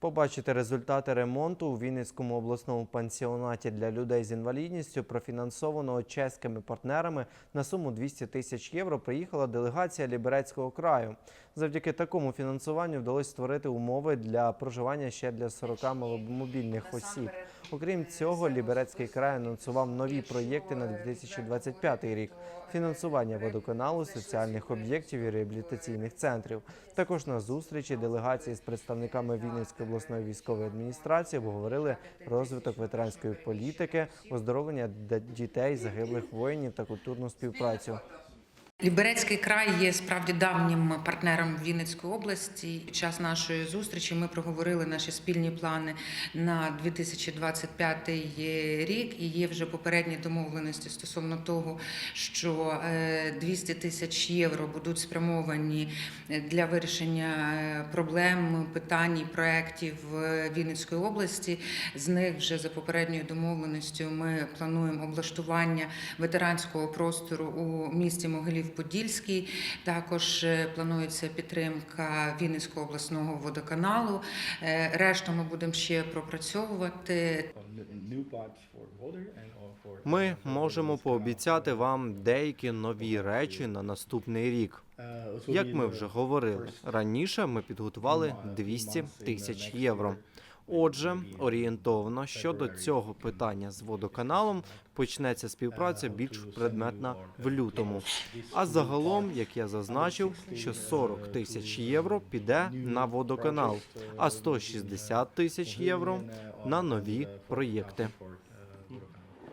Побачити результати ремонту у Вінницькому обласному пансіонаті для людей з інвалідністю, профінансованого чеськими партнерами на суму 200 тисяч євро, приїхала делегація Ліберецького краю. Завдяки такому фінансуванню вдалося створити умови для проживання ще для 40 маломобільних осіб. Окрім цього, Ліберецький край анонсував нові проєкти на 2025 рік: фінансування водоканалу, соціальних об'єктів і реабілітаційних центрів. Також на зустрічі делегації з представниками Вінницької обласної військової адміністрації обговорили розвиток ветеранської політики, оздоровлення дітей, загиблих воїнів та культурну співпрацю. Ліберецький край є справді давнім партнером Вінницької області. Під час нашої зустрічі ми проговорили наші спільні плани на 2025 рік. І є вже попередні домовленості стосовно того, що е, 200 тисяч євро будуть спрямовані для вирішення е, проблем, питань і проєктів е, Вінницької області. З них вже за попередньою домовленістю ми плануємо облаштування ветеранського простору у місті Могилів-Подільський. Також е, планується підтримка Вінницького обласного водоканалу. Е, Решту ми будемо ще пропрацьовувати. Ми можемо пообіцяти вам деякі нові речі на наступний рік. Як ми вже говорили раніше, ми підготували 200 тисяч євро. Отже, орієнтовно щодо цього питання з водоканалом почнеться співпраця більш предметна в лютому. А загалом, як я зазначив, що 40 тисяч євро піде на водоканал, а 160 тисяч євро на нові проєкти.